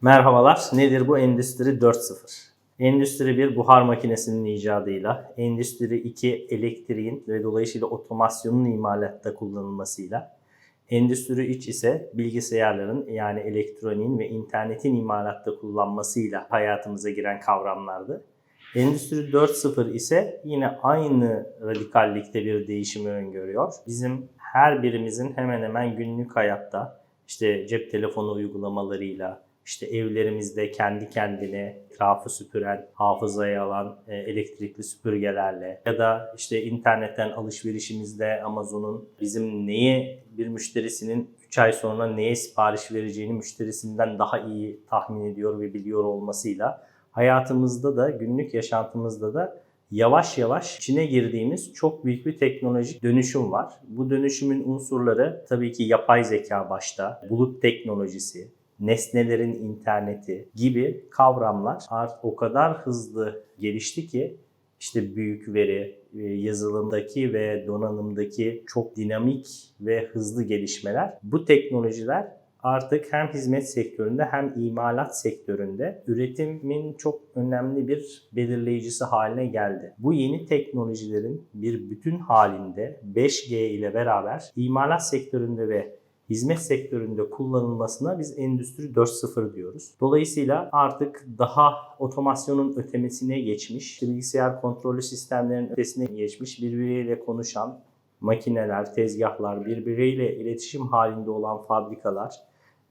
Merhabalar. Nedir bu Endüstri 4.0? Endüstri 1 buhar makinesinin icadıyla, Endüstri 2 elektriğin ve dolayısıyla otomasyonun imalatta kullanılmasıyla, Endüstri 3 ise bilgisayarların yani elektroniğin ve internetin imalatta kullanmasıyla hayatımıza giren kavramlardı. Endüstri 4.0 ise yine aynı radikallikte bir değişimi öngörüyor. Bizim her birimizin hemen hemen günlük hayatta işte cep telefonu uygulamalarıyla, işte evlerimizde kendi kendine etrafı süpüren, hafızayı alan e, elektrikli süpürgelerle ya da işte internetten alışverişimizde Amazon'un bizim neye bir müşterisinin 3 ay sonra neye sipariş vereceğini müşterisinden daha iyi tahmin ediyor ve biliyor olmasıyla hayatımızda da günlük yaşantımızda da yavaş yavaş içine girdiğimiz çok büyük bir teknolojik dönüşüm var. Bu dönüşümün unsurları tabii ki yapay zeka başta, bulut teknolojisi, nesnelerin interneti gibi kavramlar artık o kadar hızlı gelişti ki işte büyük veri, e, yazılımdaki ve donanımdaki çok dinamik ve hızlı gelişmeler bu teknolojiler artık hem hizmet sektöründe hem imalat sektöründe üretimin çok önemli bir belirleyicisi haline geldi. Bu yeni teknolojilerin bir bütün halinde 5G ile beraber imalat sektöründe ve hizmet sektöründe kullanılmasına biz Endüstri 4.0 diyoruz. Dolayısıyla artık daha otomasyonun ötemesine geçmiş, bilgisayar kontrollü sistemlerin ötesine geçmiş, birbiriyle konuşan makineler, tezgahlar, birbiriyle iletişim halinde olan fabrikalar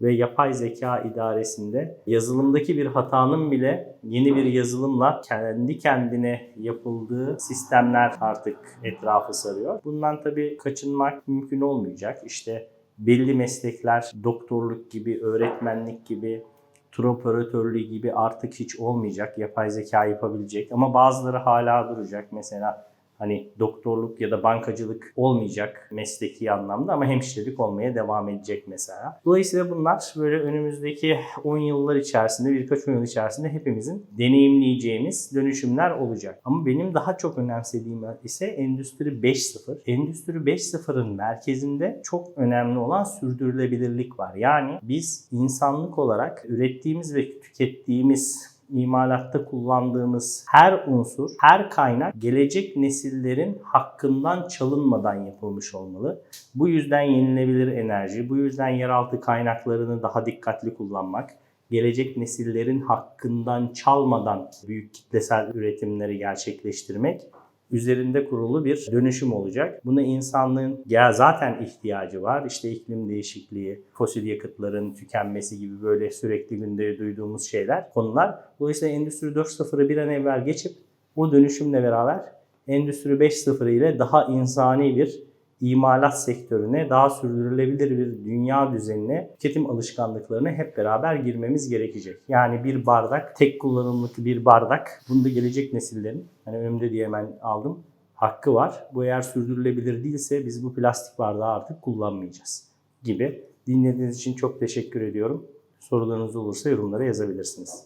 ve yapay zeka idaresinde yazılımdaki bir hatanın bile yeni bir yazılımla kendi kendine yapıldığı sistemler artık etrafı sarıyor. Bundan tabii kaçınmak mümkün olmayacak. İşte belli meslekler doktorluk gibi, öğretmenlik gibi, tur operatörlüğü gibi artık hiç olmayacak. Yapay zeka yapabilecek ama bazıları hala duracak. Mesela hani doktorluk ya da bankacılık olmayacak mesleki anlamda ama hemşirelik olmaya devam edecek mesela. Dolayısıyla bunlar böyle önümüzdeki 10 yıllar içerisinde, birkaç 10 yıl içerisinde hepimizin deneyimleyeceğimiz dönüşümler olacak. Ama benim daha çok önemsediğim ise Endüstri 5.0. Endüstri 5.0'ın merkezinde çok önemli olan sürdürülebilirlik var. Yani biz insanlık olarak ürettiğimiz ve tükettiğimiz imalatta kullandığımız her unsur, her kaynak gelecek nesillerin hakkından çalınmadan yapılmış olmalı. Bu yüzden yenilebilir enerji, bu yüzden yeraltı kaynaklarını daha dikkatli kullanmak, gelecek nesillerin hakkından çalmadan büyük kitlesel üretimleri gerçekleştirmek üzerinde kurulu bir dönüşüm olacak. Buna insanlığın ya zaten ihtiyacı var. İşte iklim değişikliği, fosil yakıtların tükenmesi gibi böyle sürekli günde duyduğumuz şeyler, konular. Dolayısıyla Endüstri 4.0'ı bir an evvel geçip o dönüşümle beraber Endüstri 5.0 ile daha insani bir imalat sektörüne, daha sürdürülebilir bir dünya düzenine, tüketim alışkanlıklarına hep beraber girmemiz gerekecek. Yani bir bardak, tek kullanımlık bir bardak, bunda gelecek nesillerin, hani önümde diye hemen aldım, hakkı var. Bu eğer sürdürülebilir değilse biz bu plastik bardağı artık kullanmayacağız gibi. Dinlediğiniz için çok teşekkür ediyorum. Sorularınız olursa yorumlara yazabilirsiniz.